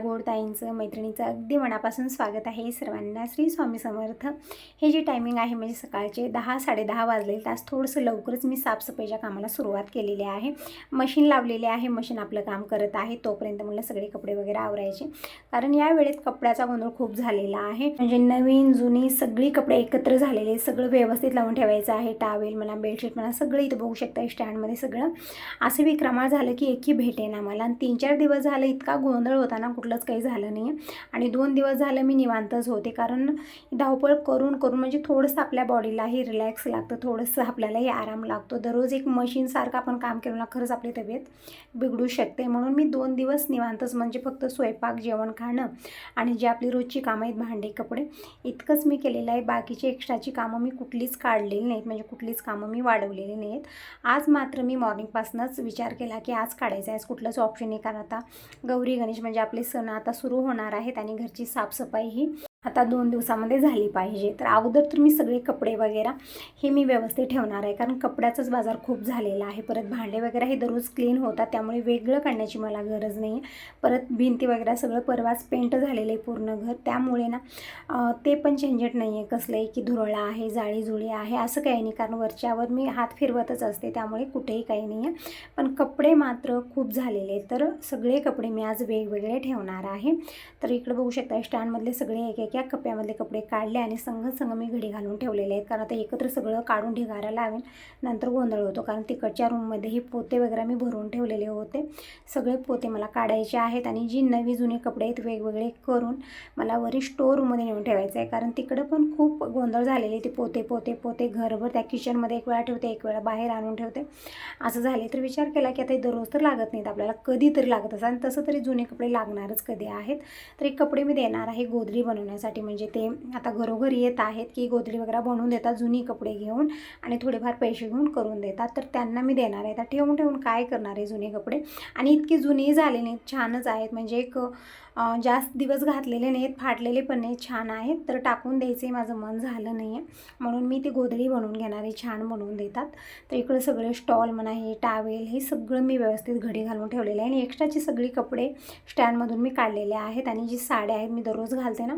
माझ्या गोडताईंचं मैत्रिणीचं अगदी मनापासून स्वागत आहे सर्वांना श्री स्वामी समर्थ. हे जे टायमिंग आहे म्हणजे सकाळचे दहा साडेदहा वाजले तास थोडंसं लवकरच मी साफसफाईच्या कामाला सुरुवात केलेली आहे. मशीन लावलेले आहे मशीन आपलं काम करत आहे तोपर्यंत मला सगळे कपडे वगैरे आवरायचे. कारण या वेळेत कपड्याचा गोंधळ खूप झालेला आहे. म्हणजे नवीन जुनी सगळी कपडे एकत्र झालेले सगळं व्यवस्थित लावून ठेवायचं आहे. टावेल म्हणा बेडशीट म्हणा सगळं इथं बघू शकता स्टँडमध्ये सगळं. असं विक्रमाळ झालं की एकही भेटेना मला आणि तीन चार दिवस झालं इतका गोंधळ होता ना कुठलंच काही झालं नाही. आणि दोन दिवस झालं मी निवांतच होते. कारण धावपळ करून करून म्हणजे थोडंसं आपल्या बॉडीलाही रिलॅक्स लागतं थोडंसं आपल्यालाही आराम लागतो. दररोज एक मशीनसारखं आपण काम केलं ना खरंच आपली तब्येत बिघडू शकते. म्हणून मी दोन दिवस निवांतच म्हणजे फक्त स्वयंपाक जेवण खाणं आणि जी आपली रोजची कामं आहेत भांडे कपडे इतकंच मी केलेलं आहे. बाकीची एक्स्ट्राची कामं मी कुठलीच काढलेली नाहीत. म्हणजे कुठलीच कामं मी वाढवलेली नाहीत. आज मात्र मी मॉर्निंगपासूनच विचार केला की आज काढायचा आहे. कुठलंच ऑप्शन नाही. कारण आता गौरी गणेश म्हणजे आपले सण आता सुरू होणार आहेत आणि घरची साफसफाई ही आता दोन दिवसामध्ये झाली पाहिजे. तर अगोदर तर मी सगळे कपडे वगैरे हे मी व्यवस्थित ठेवणार आहे. कारण कपड्याचाच बाजार खूप झालेला आहे. परत भांडे वगैरे हे दररोज क्लीन होतात. त्यामुळे वेगळं काढण्याची मला गरज नाही आहे परत भिंती वगैरे सगळं परवाच पेंट झालेलं आहे पूर्ण घर. त्यामुळे ना ते पण झंझट नाही आहे कसलं आहे की धुरळा आहे जाळी जुळी आहे असं काही नाही. कारण वरच्यावर मी हात फिरवतच असते. त्यामुळे कुठेही काही नाही आहे पण कपडे मात्र खूप झालेले तर सगळे कपडे मी आज वेगवेगळे ठेवणार आहे. तर इकडे बघू शकता स्टँडमधले सगळे एक एक या कप्प्यामधले कपडे काढले आणि संघ संघ मी घडी घालून ठेवलेले आहेत. कारण आता एकत्र सगळं काढून ढिगारा लावेन नंतर गोंधळ होतो. कारण तिकडच्या रूममध्ये हे पोते वगैरे मी भरून ठेवलेले होते. सगळे पोते मला काढायचे आहेत आणि जी नवी जुने कपडे आहेत वेगवेगळे करून मला वरी स्टोर रूममध्ये नेऊन ठेवायचं आहे. कारण तिकडं पण खूप गोंधळ झालेले ते पोते पोते पोते घरभर त्या किचनमध्ये एक वेळा ठेवते एक वेळा बाहेर आणून ठेवते. असं झाले तर विचार केला की आता हे दररोज तर लागत नाहीत आपल्याला. कधीतरी लागत असं. आणि तसं तरी जुने कपडे लागणारच कधी आहेत. तर एक कपडे मी देणार आहे गोदरी बनवण्यासाठी. म्हणजे ते आता घरोघरी येत आहेत की गोधडी वगैरे बनवून देतात जुनी कपडे घेऊन आणि थोडेफार पैसे घेऊन करून देतात. तर त्यांना मी देणार आहे. तर ठेवून ठेवून काय करणार आहे जुने कपडे? आणि इतकी जुनी झाले नाहीत छानच आहेत. म्हणजे एक जास्त दिवस घातलेले नाहीत फाटलेले पण नाही छान आहेत. तर टाकून द्यायचे माझं मन झालं नाही आहे म्हणून मी ती गोधडी बनवून घेणार आहे छान बनवून देतात. तर इकडं सगळे स्टॉल म्हणा हे टावेल हे सगळं मी व्यवस्थित घडी घालून ठेवलेलं आहे. आणि एक्स्ट्राची सगळी कपडे स्टँडमधून मी काढलेले आहेत. आणि जी साड्या आहेत मी दररोज घालते ना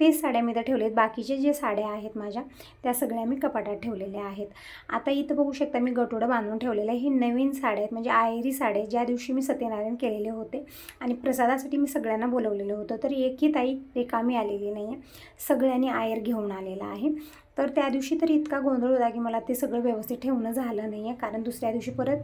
तेच साड्या मी तर ठेवलेत बाकीचे जे साड्या आहेत माझ्या त्या सगळ्या मी कपाटात ठेवलेल्या आहेत. आता इथं बघू शकता मी गटोडं बांधून ठेवलेलं आहे. हे नवीन साड्या आहेत. म्हणजे आयरी साड्या आहेत, ज्या दिवशी मी सत्यनारायण केलेले होते आणि प्रसादासाठी मी सगळ्यांना बोलवलेलं होतं तर एकही ताई रिकामी आलेली नाही आहे सगळ्यांनी आयर घेऊन आलेला आहे. तर त्या दिवशी तर इतका गोंधळ होता की मला ते सगळं व्यवस्थित ठेवणं झालं नाही आहे कारण दुसऱ्या दिवशी परत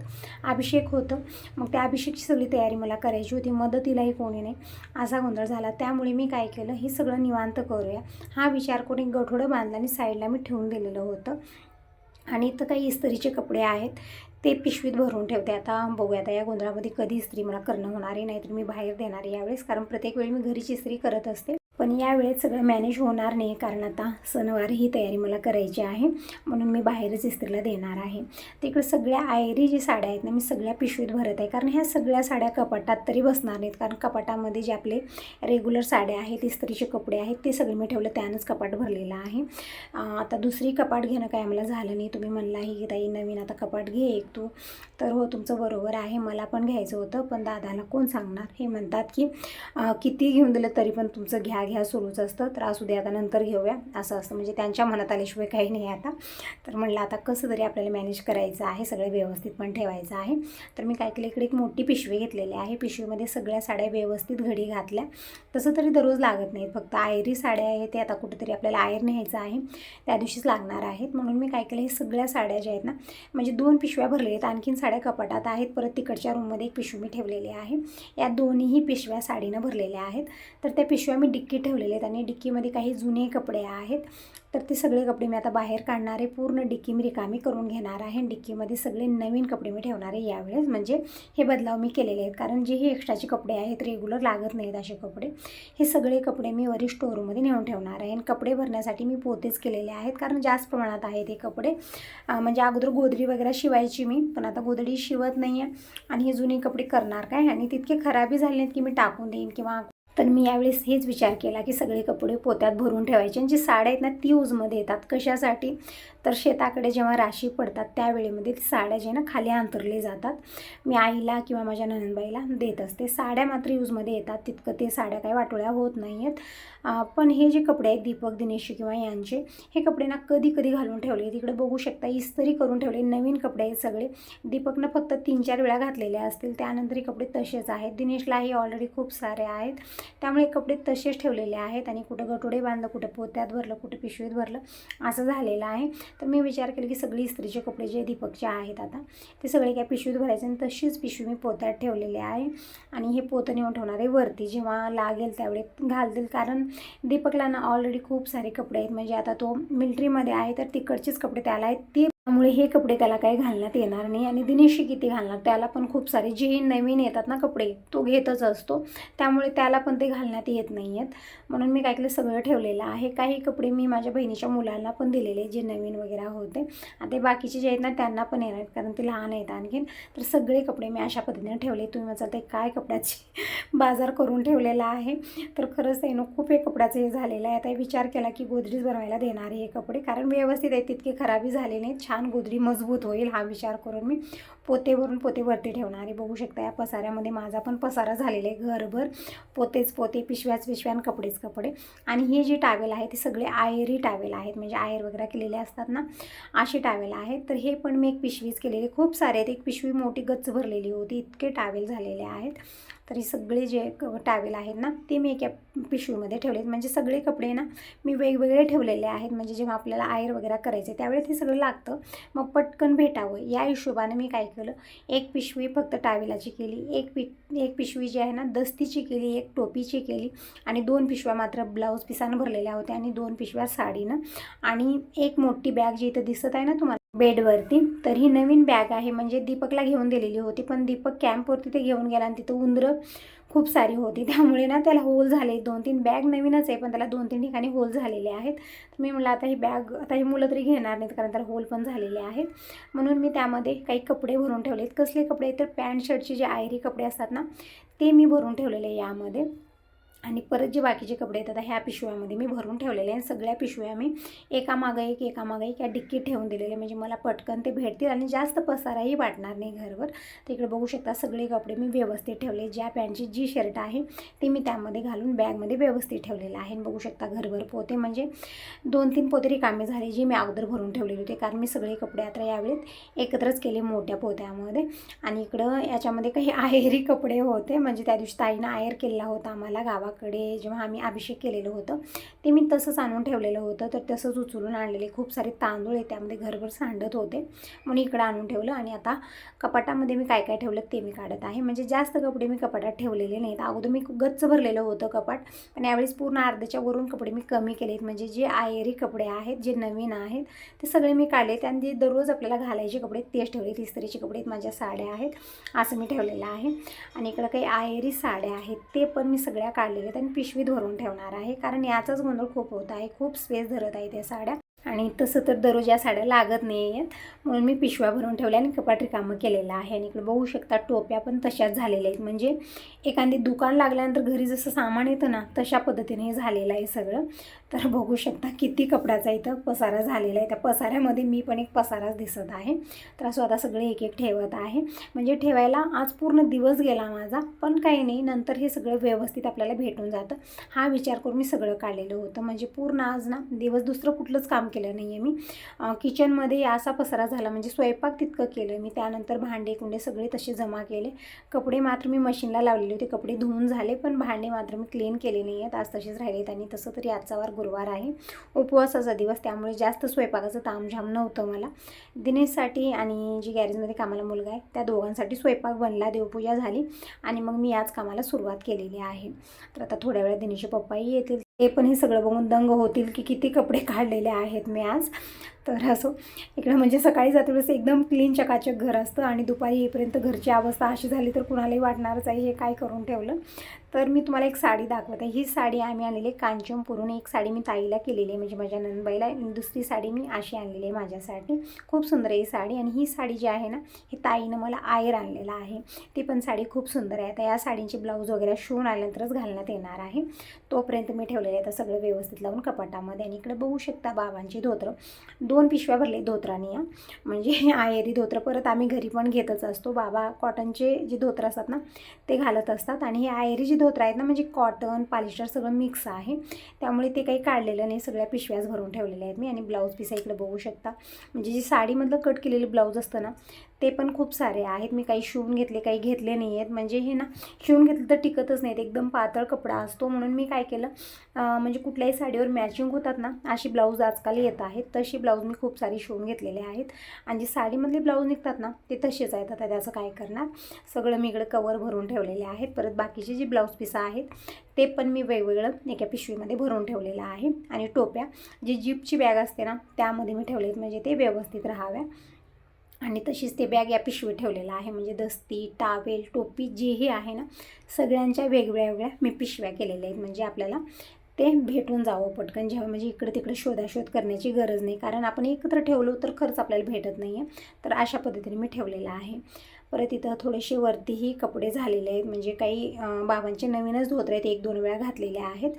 अभिषेक होतं. मग त्या अभिषेकची सगळी तयारी मला करायची होती. मदतीलाही कोणी नाही. असा गोंधळ झाला. त्यामुळे मी काय केलं? हे सगळं निवांत करूया. हा विचार करून एक गठोडं बांधला आणि साईडला मी ठेवून दिलेलं होतं. आणि इथं काही इस्त्रीचे कपडे आहेत. ते पिशवीत भरून ठेवते. आता बघूया आता या गोंधळामध्ये कधी इस्त्री मला करणं होणार आहे. नाहीतर मी बाहेर देणार आहे यावेळेस. कारण प्रत्येक वेळी मी घरीच इस्त्री करत असते. पण यावेळेस सगळं मॅनेज होणार नाही कारण आता सणवार ही तयारी मला करायची आहे. म्हणून मी बाहेरच इस्त्रीला देणार आहे. तिकडे सगळ्या आयरी जी साड्या आहेत ना मी सगळ्या पिशवीत भरत आहे. कारण ह्या सगळ्या साड्या कपाटात तरी बसणार नाहीत. कारण कपाटामध्ये जे आपले रेग्युलर साड्या आहेत इस्त्रीचे कपडे आहेत ते सगळे मी ठेवलं त्यानंच कपाट भरलेलं आहे. आता दुसरी कपाट घेणं काय मला झालं नाही. तुम्ही म्हणला ही की ताई नवीन आता कपाट घे एक तू. तर हो तुमचं बरोबर आहे. मला पण घ्यायचं होतं. पण दादाला कोण सांगणार? हे म्हणतात की किती घेऊन दिलं तरी पण तुमचं घ्या घ्या सुरूच असतं. तर असू दे आता नंतर घेऊया. असं असतं. म्हणजे त्यांच्या मनात आल्याशिवाय काही नाही आता. तर म्हणलं आता कसं तरी आपल्याला मॅनेज करायचं आहे सगळं व्यवस्थित पण ठेवायचं आहे. तर मी काय केलं इकडे एक मोठी पिशवी घेतलेली आहे. पिशवीमध्ये सगळ्या साड्या व्यवस्थित घडी घातल्या. तसं तरी दररोज लागत नाहीत. फक्त आयरी साड्या आहेत ते आता कुठेतरी आपल्याला आयर न्यायचं आहे. त्या दिवशीच लागणार आहेत. म्हणून मी काय केलं हे सगळ्या साड्या ज्या आहेत ना म्हणजे दोन पिशव्या भरलेल्या आहेत. आणखीन साड्या कपाटात आहेत. परत तिकडच्या रूममध्ये एक पिशवी मी ठेवलेली आहे. या दोन्हीही पिशव्या साडीनं भरलेल्या आहेत. तर त्या पिशव्या मी डिक्की ठेवलेले आहेत आणि डिक्कीमध्ये काही जुने कपडे आहेत. तर ते सगळे कपडे मी आता बाहेर काढणार आहे. पूर्ण डिक्की मी रिकामी करून घेणार आहे आणि डिक्कीमध्ये सगळे नवीन कपडे मी ठेवणार आहे यावेळेस. म्हणजे हे बदलाव मी केलेले आहेत. कारण जे हे एक्स्ट्राचे कपडे आहेत रेग्युलर लागत नाहीत असे कपडे हे सगळे कपडे मी वरी स्टोरूममध्ये नेऊन ठेवणार आहे. आणि कपडे भरण्यासाठी मी पोतेच केलेले आहेत. कारण जास्त प्रमाणात आहेत हे कपडे. म्हणजे अगोदर गोदडी वगैरे शिवायची मी पण आता गोदडी शिवत नाही आहे आणि हे जुने कपडे करणार काय? आणि तितके खराबी झाले आहेत की मी टाकून देईन किंवा तर मी यावेळेस हेच विचार केला की सगळे कपडे पोत्यात भरून ठेवायचे आणि जी साड्या आहेत ना ती यूजमध्ये येतात. कशासाठी? तर शेताकडे जेव्हा राशी पडतात त्यावेळेमध्ये ती साड्या जे ना खाली अंतरले जातात. मी आईला किंवा माझ्या ननंदबाईला देत असते. साड्या मात्र यूजमध्ये येतात. तितकं ते साड्या काही वाटोळ्या होत नाही आहेत पण हे जे कपडे आहेत दीपक दिनेश किंवा यांचे हे कपडे ना कधी कधी घालून ठेवले. तिकडे बघू शकता इस्त्री करून ठेवले नवीन कपडे आहेत सगळे. दीपकनं फक्त तीन चार वेळा घातलेले असतील त्यानंतर हे कपडे तसेच आहेत. दिनेशलाही ऑलरेडी खूप सारे आहेत. त्यामुळे कपडे तसेच ठेवलेले आहेत आणि कुठं गटोडे बांधलं कुठं पोत्यात भरलं कुठं पिशवीत भरलं असं झालेलं आहे. तर मी विचार केला की सगळी इस्त्रीचे कपडे जे दीपकचे आहेत आता ते सगळे काय पिशवीत भरायचे आणि तशीच पिशवी मी पोत्यात ठेवलेले आहे. आणि हे पोतं नेऊन ठेवणार आहे वरती जेव्हा लागेल त्यावेळी घालतील. कारण दीपकलांना ऑलरेडी खूप सारे कपडे आहेत. म्हणजे आता तो मिल्ट्रीमध्ये आहे तर तिकडचेच कपडे त्याला आहेत. ते त्यामुळे हे कपडे त्याला काही घालण्यात येणार नाही. आणि दिनेशी किती घालणार? त्याला पण खूप सारे जे नवीन येतात ना कपडे तो घेतच असतो. त्यामुळे त्याला पण ते घालण्यात येत नाही आहेत म्हणून मी काय केलं? सगळं ठेवलेलं आहे. काही कपडे मी माझ्या बहिणीच्या मुलांना पण दिलेले जे नवीन वगैरे होते. आणि ते बाकीचे जे आहेत ना त्यांना पण येणार आहेत. कारण ते लहान आहेत आणखीन. तर सगळे कपडे मी अशा पद्धतीने ठेवले. तुम्ही माझा ते काय कपड्याचे बाजार करून ठेवलेला आहे. तर खरंच आहे ना खूप हे कपड्याचं हे झालेलं आहे. आता विचार केला की गोदरीज बनवायला देणार आहे हे कपडे. कारण व्यवस्थित आहेत तितके खराबी झाले नाहीत. छान छान गोदरी मजबूत होईल हा विचार करून मी पोतेवरून पोते वरती ठेवणार आहे. बघू शकता या पसाऱ्यामध्ये माझा पण पसारा झालेला आहे घरभर. पोतेच पोते पिशव्याच पिशव्यान कपडेच कपडे. आणि हे जे टावेल आहे ते सगळे आयरी टावेल आहेत. म्हणजे आयर वगैरे केलेले असतात ना अशी टावेल आहेत. तर हे पण मी एक पिशवीच केलेली खूप सारे आहेत. एक पिशवी मोठी गच्च भरलेली होती. इतके टावेल झालेले आहेत. तर सगळे जे क टावेल आहेत ना ते मी एका पिशवीमध्ये ठेवलेत. म्हणजे सगळे कपडे ना मी वेगवेगळे ठेवलेले आहेत. म्हणजे जेव्हा आपल्याला आयर वगैरे करायचे त्यावेळेस ते सगळं लागतं. मग पटकन भेटावं. या हिशोबाने मी काय केलं एक पिशवी फक्त टावेलाची केली. एक पि एक पिशवी जी आहे ना दस्तीची केली एक टोपीची केली आणि दोन पिशव्या मात्र ब्लाऊज पिसानं भरलेल्या होत्या आणि दोन पिशव्या साडीनं. आणि एक मोठी बॅग जी इथं दिसत आहे ना तुम्हाला बेडवरती. तर ही नवीन बॅग आहे. म्हणजे दीपकला घेऊन दिलेली होती पण दीपक कॅम्पवरती ते घेऊन गेला आणि तिथं उंदरं खूप सारी होती. त्यामुळे ना त्याला होल झाले. दोन तीन बॅग नवीनच आहे पण त्याला दोन तीन ठिकाणी होल झालेले आहेत. तर मी म्हटलं आता ही बॅग आता ही मुलं तरी घेणार नाहीत कारण त्याला होल पण झालेले आहेत. म्हणून मी त्यामध्ये काही कपडे भरून ठेवलेत. कसले कपडे तर पॅन्ट शर्टचे जे आयरी कपडे असतात ना ते मी भरून ठेवलेले यामध्ये. आणि परत जे बाकीचे कपडे येतात ह्या पिशव्यामध्ये मी भरून ठेवलेले आहे सगळ्या पिशव्या मी एकामागं एक एकामागं एक या डिक्कीत ठेवून दिलेले. म्हणजे मला पटकन ते भेटतील आणि जास्त पसाराही वाटणार नाही घरवर. तर इकडे बघू शकता सगळे कपडे मी व्यवस्थित ठेवले. ज्या पॅन्टची जी शर्ट आहे ते मी त्यामध्ये घालून बॅगमध्ये व्यवस्थित ठेवलेलं आहे. आणि बघू शकता घरभर पोते. म्हणजे दोन तीन पोते रिकामे झाले जी मी अगोदर भरून ठेवलेले होते. कारण मी सगळे कपडे आता यावेळेत एकत्रच केले मोठ्या पोत्यामध्ये. आणि इकडं याच्यामध्ये काही आहेरी कपडे होते. म्हणजे त्या दिवशी ताईनं आयर केलेला होता आम्हाला गावाकडे जेव्हा आम्ही अभिषेक केलेलं होतं ते मी तसंच आणून ठेवलेलं होतं. तर तसंच उचलून आणलेले खूप सारे तांदूळ आहे त्यामध्ये घरभर सांडत होते. म्हणून इकडं आणून ठेवलं आणि आता कपाटामध्ये मी काय काय ठेवलं ते मी काढत आहे. म्हणजे जास्त कपडे मी कपाटात ठेवलेले नाहीत. अगोदर मी गच्च भरलेलं होतं कपाट पण यावेळेस पूर्ण अर्ध्याच्या वरून कपडे मी कमी केलेत. म्हणजे जे आयरी कपडे आहेत जे नवीन आहेत ते सगळे मी काढलेत. आणि जे दररोज आपल्याला घालायचे कपडे तेच ठेवले. इस्त्रीचे कपडे आहेत, माझ्या साड्या आहेत असं मी ठेवलेलं आहे. आणि इकडं काही आयरी साड्या आहेत ते पण मी सगळ्या काढलेल्या आहेत आणि पिशवी धरून ठेवणार आहे. कारण याचाच गोंधळ खूप होत आहे. खूप स्पेस धरत आहे त्या साड्या. आणि तसं तर दररोज या साड्या लागत नाही आहेत म्हणून मी पिशव्या भरून ठेवल्या आणि कपाट रिकामं केलेलं आहे. आणि इकडे बघू शकता टोप्या पण तशाच झालेल्या आहेत. म्हणजे एखादी दुकान लागल्यानंतर घरी जसं सामान येतं ना तशा पद्धतीने झालेलं आहे सगळं. तर बघू शकता किती कपड्याचा इथं पसारा झालेला आहे. त्या पसाऱ्यामध्ये मी पण एक पसाराच दिसत आहे. तर असं आता सगळे एक एक ठेवत आहे. म्हणजे ठेवायला आज पूर्ण दिवस गेला माझा पण काही नाही. नंतर हे सगळं व्यवस्थित आपल्याला भेटून जातं. हा विचार करून मी सगळं काढलेलं होतं. म्हणजे पूर्ण आज ना दिवस दुसरं कुठलंच काम केलं नाही आहे मी किचनमध्ये असा पसारा झाला. म्हणजे स्वयंपाक तितकं केलं मी. त्यानंतर भांडे कुंडे सगळे तसे जमा केले. कपडे मात्र मी मशीनला लावलेले होते. कपडे धुवून झाले पण भांडे मात्र मी क्लीन केले नाही आहेत आज तसेच आहेत आणि तसं तरी आजचा वार गुरुवार आहे. उपवासाचा दिवस त्यामुळे जास्त स्वयंपाकाचं तामझाम नव्हतं मला. दिनेशसाठी आणि जी गॅरेजमध्ये कामाला मुलगा आहे त्या दोघांसाठी स्वयंपाक बनला देवपूजा झाली आणि मग मी आज कामाला सुरुवात केलेली आहे. तर आता थोड्या वेळा दिनेशचे पप्पाही येतील. ते पण हे सगळं बघून दंग होतील की किती कपडे काढलेले आहेत मी आज. तर असो इकडं म्हणजे सकाळी जाते वेळेस एकदम क्लीन चकाचक घर असतं आणि दुपारी येईपर्यंत घरची अवस्था अशी झाली तर कुणालाही वाटणारच आहे हे काय करून ठेवलं. तर मी तुम्हाला एक साडी दाखवते. ही साडी आम्ही आणलेली आहे कांचनपुरून एक साडी मी ताईला केलेली आहे. म्हणजे माझ्या नंदबाईला दुसरी साडी मी अशी आणलेली आहे माझ्यासाठी. खूप सुंदर आहे ही साडी. आणि ही साडी जी आहे ना ही ताईनं मला आयर आणलेला आहे. ती पण साडी खूप सुंदर आहे. आता या साडींची ब्लाऊज वगैरे शिवून आल्यानंतरच घालण्यात येणार आहे. तोपर्यंत मी ठेवलेले आहे आता सगळं व्यवस्थित लावून कपाटामध्ये. आणि इकडे बघू शकता बाबांची धोत्रं. दोन पिशव्या भरले धोत्राने या म्हणजे आयरी धोत्र. परत आम्ही घरी पण घेतच असतो. बाबा कॉटनचे जे धोत्र असतात ना ते घालत असतात. आणि हे आयरी जी धोत्र आहेत ना म्हणजे कॉटन पॉलिस्टर सगळं मिक्स आहे. त्यामुळे ते काही काढलेलं नाही सगळ्या पिशव्याच भरून ठेवलेल्या आहेत मी. आणि ब्लाऊज पिसा इकडे बघू शकता. म्हणजे जी साडीमधलं कट केलेलं ब्लाऊज असतं ना ते पण खूप सारे आहेत. मी काही शिवून घेतले काही घेतले नाही आहेत म्हणजे हे ना शिवून घेतलं तर टिकतच नाहीत. एकदम पातळ कपडा असतो. म्हणून मी काय केलं म्हणजे कुठल्याही साडीवर मॅचिंग होतात ना अशी ब्लाऊज आजकाल येत आहेत. तशी ब्लाऊज मी खूप सारी शिवून घेतलेले आहेत. आणि जे साडीमधले ब्लाऊज निघतात ना ते तसेच आहेत. आता त्याचं काय करणार? सगळं मी इकडं कवर भरून ठेवलेले आहेत. परत बाकीचे जे ब्लाऊज पीस आहेत ते पण मी वेगवेगळं एका पिशवीमध्ये भरून ठेवलेलं आहे. आणि टोप्या जी जीपची बॅग असते ना त्यामध्ये मी ठेवले आहेत म्हणजे ते व्यवस्थित राहाव्या. आणि तशीच ते बॅग या पिशवी ठेवलेलं आहे. म्हणजे दस्ती टावेल टोपी जेही आहे ना सगळ्यांच्या वेगवेगळ्या वेगळ्या मी पिशव्या केलेल्या आहेत. म्हणजे आपल्याला ते भेटून जावं पटकन. जेव्हा म्हणजे इकडे तिकडे शोधाशोध करण्याची गरज नाही. कारण आपण एकत्र ठेवलो तर खर्च आपल्याला भेटत नाही आहे तर अशा पद्धतीने मी ठेवलेलं आहे. परत इथं थोडेसे वरतीही कपडे झालेले आहेत. म्हणजे काही बाबांचे नवीनच धोत्रे आहेत. एक दोन वेळा घातलेले आहेत.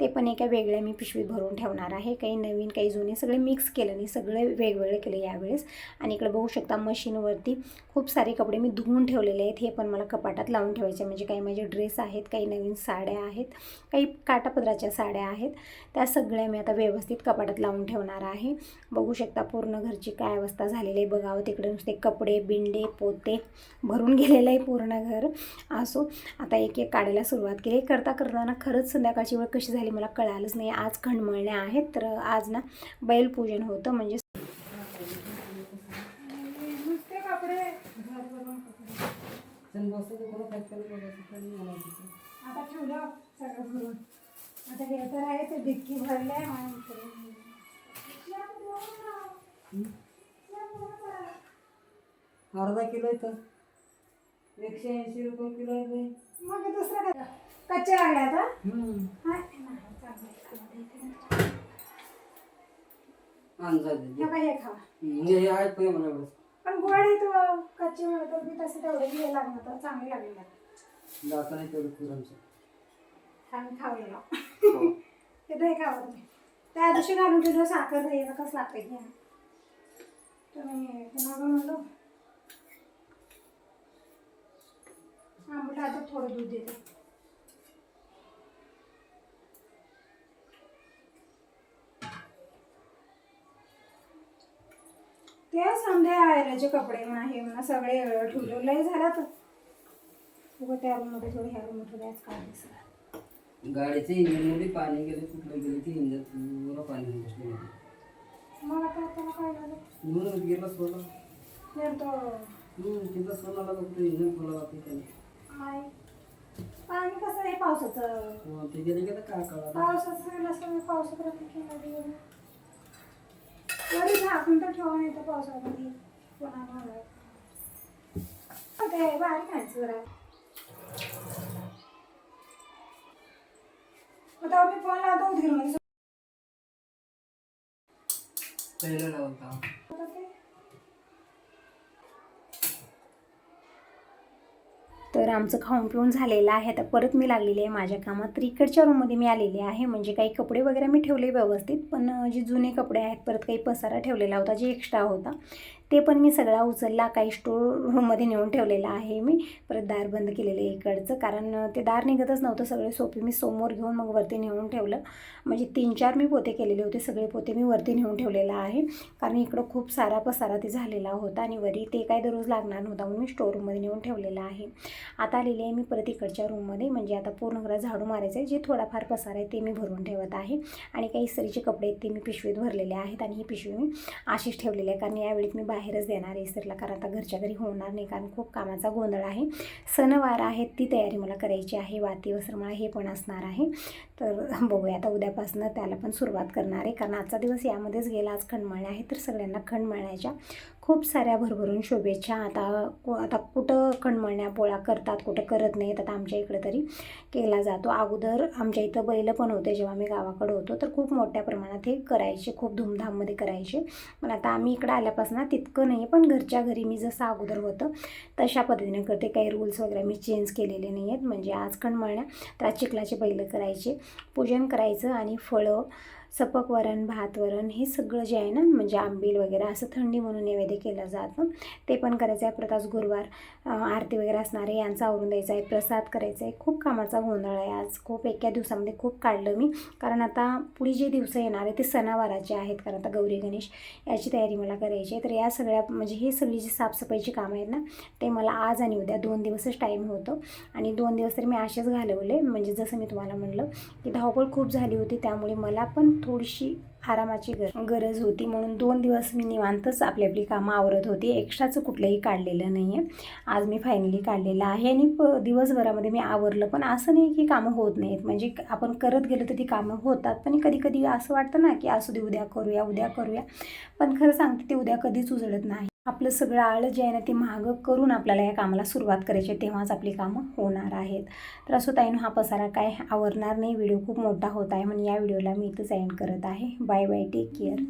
ते पण एका वेगळ्या मी पिशवीत भरून ठेवणार आहे. काही नवीन काही जुने सगळे मिक्स केलं नाही सगळे वेगवेगळे केले यावेळेस. आणि इकडे बघू शकता मशीनवरती खूप सारे कपडे मी धुवून ठेवलेले आहेत. हे पण मला कपाटात लावून ठेवायचे म्हणजे काही माझे ड्रेस आहेत काही नवीन साड्या आहेत काही काटापदराच्या साड्या आहेत. त्या सगळ्या मी आता व्यवस्थित कपाटात लावून ठेवणार आहे. बघू शकता पूर्ण घरची काय अवस्था झालेली आहे. बघावं तिकडे नुसते कपडे बिंडे पोते भरून गेलेलं आहे पूर्ण घर. असो आता एक एक काढायला सुरुवात केली. करता करताना खरंच संध्याकाळची वेळ कशी झाली मला कळालंच नाही. आज खंडमळण्या आहेत तर आज ना बैलपूजन होतं. म्हणजे आता ठेवलं सगळं भरून. आता हे तर आहे ते डिक्की भरले अर्धा किलो येतं एकशे ऐंशी रुपये किलो आहे. मग दुसरं काय कच्चे लागले आता. हा, नाही, आहे. खावा हम्म, हे आहे पे मला. पण गोड आहे तो कच्चे मिळत तर मी तसे तेवढे घे लागणार तर चांगले लागले जाता नाही तेवढं पुरणचं. छान खावलेला हो. ते दही खावा तुम्ही त्या दिवशी घालून ठेवलं साखर दही कसं लागतं घ्या तुम्ही पुन्हा म्हणलो आंबट आता थोडं दूध देते. ते समजा आयराचे कपडे म्हणा हे म्हणा सगळे लय झाला तर. उगं त्या रूममध्ये थोडे ह्या रूममध्ये थोडे आज काय दिसला. गाडीच्या इंजिनमध्ये पाणी गेले कुठलं गेले ते इंजिन पुरं पाणी. मला काय त्याला काय झालं? म्हणून गेला सोडा हम्म, तिथं सोनाला कुठं इंजिन खोला जाते त्याने. आहे पाणी कसं आहे पावसाचं? हो, ते गेले गेलं काय कळा पावसाचं नसतं पावसात राहते की नदी. वरी झाकून तर ठेवा नाही तर पावसामध्ये पुन्हा घालायचं. ते बारीक खायचं जरा. आता मी फोन लावतो धीरमध्ये पहिलं लावता तर आमचं खाऊन पिऊन झालेलं आहे. आता परत मी लागलेली आहे माझ्या कामात. तर इकडच्या रूममध्ये मी आलेली आहे. म्हणजे काही कपडे वगैरे मी ठेवले व्यवस्थित. पण जे जुने कपडे आहेत परत काही पसारा ठेवलेला होता जे एक्स्ट्रा होता ते पण मी सगळा उचलला काही स्टोर रूममध्ये नेऊन ठेवलेला आहे मी. परत दार बंद केलेलं आहे इकडचं. कारण ते दार निघतच नव्हतं. सगळे सोपे मी समोर घेऊन मग वरती नेऊन ठेवलं. म्हणजे तीन चार मी पोते केलेले होते. सगळे पोते मी वरती नेऊन ठेवलेला आहे. कारण इकडं खूप सारा पसारा ते झालेला होता आणि वरी ते काय दररोज लागणार नव्हता म्हणून मी स्टोर रूममध्ये नेऊन ठेवलेला आहे. आता आलेली आहे मी परत इकडच्या रूममध्ये म्हणजे आता पूर्ण घरात झाडू मारायचं आहे. जे थोडाफार पसार आहे ते मी भरून ठेवत आहे. आणि काही सरीचे कपडे आहेत ते मी पिशवीत भरलेले आहेत आणि ही पिशवी मी अशीच ठेवलेली आहे. कारण यावेळी मी बाहेरच देणार आहे इस्त्रीला कारण आता घरच्या घरी होणार नाही कारण खूप कामाचा गोंधळ आहे. सणवार आहेत ती तयारी मला करायची आहे वाती वस्त्रमाळा हे पण असणार आहे. तर बघूया आता उद्यापासून त्याला पण सुरुवात करणार आहे कारण आजचा दिवस यामध्येच गेला आज खंडमळणे आहे तर सगळ्यांना खंडमळण्याच्या खूप साऱ्या भरभरून शुभेच्छा. आता आता कुठं कणमळण्या पोळा करतात कुठं करत नाहीत आता आमच्या इकडं तरी केला जातो. अगोदर आमच्या इथं बैल पण होते जेव्हा मी गावाकडे होतो तर खूप मोठ्या प्रमाणात हे करायचे खूप धूमधाममध्ये करायचे. पण आता आम्ही इकडं आल्यापासून तितकं नाही आहे पण घरच्या घरी मी जसं अगोदर होतं तशा पद्धतीने करते. काही रूल्स वगैरे मी चेंज केलेले नाही आहेत म्हणजे आज कणमळण्या तर आज चिखलाचे बैल करायचे. पूजन करायचं आणि फळं सपक वरण भात वरण हे सगळं जे आहे ना म्हणजे आंबील वगैरे असं थंडी म्हणून नैवेद्य केलं जातं. ते पण करायचं आहे प्रतास गुरुवार आरती वगैरे असणारे यांचा आवरून द्यायचा आहे प्रसाद करायचा आहे खूप कामाचा गोंधळ आहे आज. खूप एका दिवसामध्ये खूप काढलं मी. कारण आता पुढे जे दिवस येणार आहे ते सणावाराचे आहेत. कारण आता गौरी गणेश याची तयारी मला करायची आहे. तर या सगळ्या म्हणजे हे सगळी जी साफसफाईची कामं आहेत ना ते मला आज आणि उद्या दोन दिवसच टाईम होतं. आणि दोन दिवस तरी मी असेच घालवले. म्हणजे जसं मी तुम्हाला म्हणलं की धावपळ खूप झाली होती. त्यामुळे मला पण थोडीशी आरामाची गर गरज होती. म्हणून दोन दिवस मी निवांतच आपली आपली कामं आवरत होती. एक्स्ट्राचं कुठलंही काढलेलं नाही आहे आज मी फायनली काढलेलं आहे आणि प दिवसभरामध्ये मी आवरलं. पण असं नाही की कामं होत नाहीत. म्हणजे आपण करत गेलो तर ती कामं होतात. पण कधी कधी असं वाटतं ना की असू दे उद्या करूया उद्या करूया. पण खरं सांगते ते उद्या कधीच उजळत नाही. आपलं सगळं आळं जे आहे ना ते मागं करून आपल्याला या कामाला सुरुवात करायची आहे, तेव्हाच आपली कामं होणार आहेत. तर असो ताईनं हा पसारा काय आवरणार नाही व्हिडिओ खूप मोठा होत आहे म्हणून या व्हिडिओला मी इथंच एंड करत आहे. Bye bye take care